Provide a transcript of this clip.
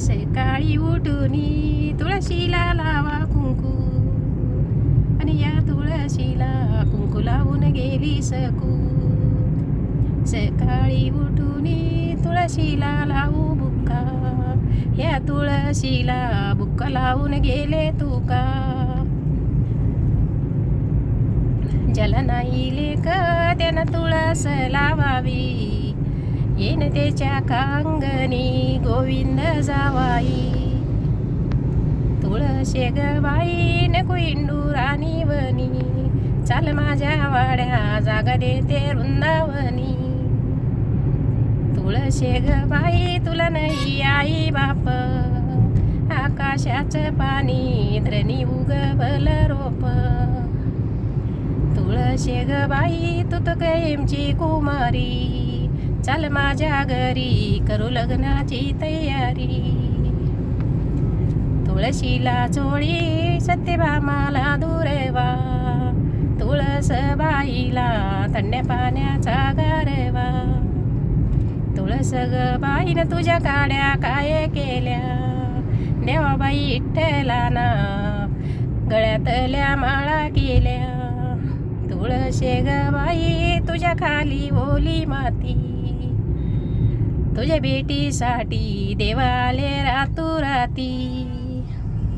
सकाळी उठून तुळशीला लावा कुंकू. आणि या तुळशीला कुंकू लावून गेली सकू. सकाळी उठून तुळशीला लावू बुक्का. या तुळशीला बुक्का लावून गेले तुका. जल नाही लेख त्यानं तुळस लावावी. येन त्याच्या कांगणी गोविंद जावाई. तुळशे ग कुइंडू नको इंडुराणी वनी. चाल माझ्या वाड्या जागा देते वृंदावनी. तुळशे ग बाई तुला नाही आई बाप. आकाशाचं पाणी धरणी उगवल रोप. तुळशे ग बाई तू तर कायमची कुमारी. चाल माझ्या घरी करू लग्नाची तयारी. तुळशीला चोळी सत्यभामाला दुरेवा. तुळस बाईला थंड्या पाण्याचा गारवा. तुळस ग बाईनं तुझ्या काड्या काय केल्या? देवाबाई इठ्ठलाना गळ्यातल्या माळा केल्या. तुळशे ग बाई तुझ्या खाली ओली माती. तुझ्या बेटीसाठी देवाले रातोराती.